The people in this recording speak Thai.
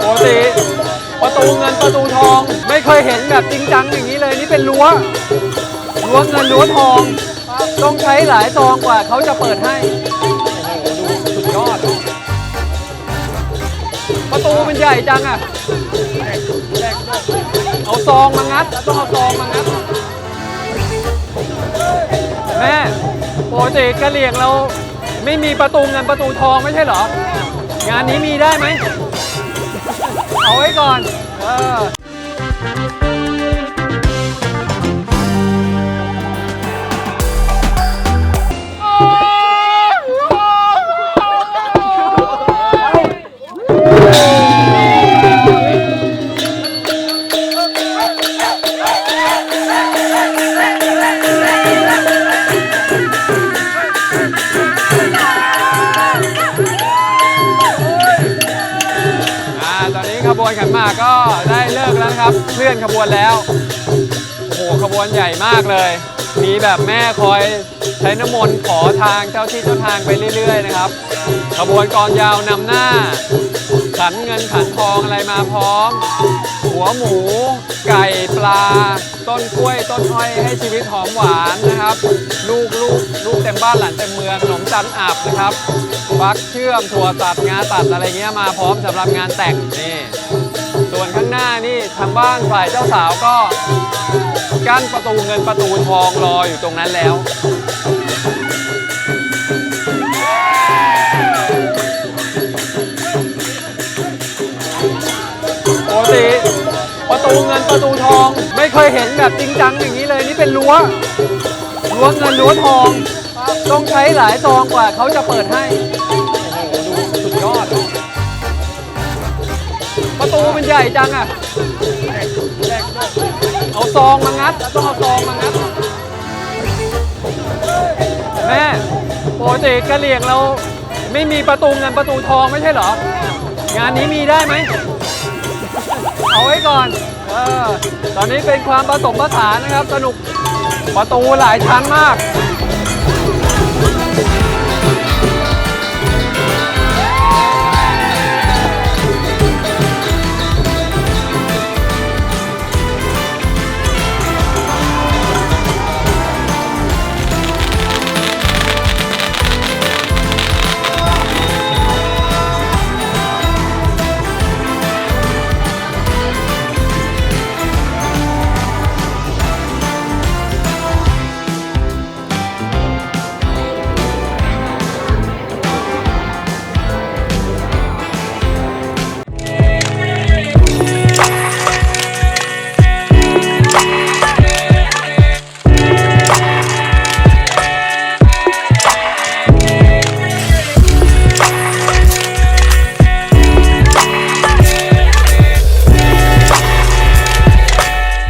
ปกติประตูเงินประตูทองไม่เคยเห็นแบบจริงจังอย่างนี้เลยนี่เป็นรั้วรั้วเงินรั้วทอง ต้องใช้หลายซองกว่าเขาจะเปิดให้โอ้โหดูสุดยอด ประตูมันใหญ่จังอะเอาซองมางัดต้องเอาซองมางัดแม่ปกติกะเหรี่ยงเราไม่มีประตูเงินประตูทองไม่ใช่เหรอ งานนี้มีได้ไหม เอาไว้ก่อน เออ ก็ได้เลิกแล้วนะครับ เคลื่อนขบวนแล้ว โอ้โหขบวนใหญ่มากเลย มีแบบแม่คอยใช้น้ำมนต์ขอทางเจ้าที่เจ้าทางไปเรื่อย ๆ นะครับ ขบวนกองยาวนำหน้า ขันเงินขันทองอะไรมาพร้อม หัวหมู ไก่ปลา ต้นกล้วยต้นอ้อยให้ชีวิตหอมหวานนะครับ ลูกลูกลูกเต็มบ้านหลานเต็มเมืองขนมจันอับนะครับฟักเชื่อมถั่วตัดงาตัดอะไรเงี้ยมาพร้อมสำหรับงานแต่งนี่ ส่วนข้างหน้านี่ทางบ้านฝ่ายเจ้าสาวก็ กั้นประตูเงินประตูทองรออยู่ตรงนั้นแล้ว ปกติประตูเงินประตูทองไม่เคยเห็นแบบจริงจังอย่างนี้เลยนี่เป็นรั้วรั้วเงินรั้วทอง ต้องใช้หลายซองกว่าเขาจะเปิดให้ ใหญ่จังอะ เอาซองมางัด ต้องเอาซองมางัด แม่ปกติกะเหรี่ยงเราไม่มีประตูเงินประตูทองไม่ใช่เหรอ งานนี้มีได้ไหม เอาไว้ก่อน เออ ตอนนี้เป็นความผสมผสานนะครับ สนุกประตูหลายชั้นมาก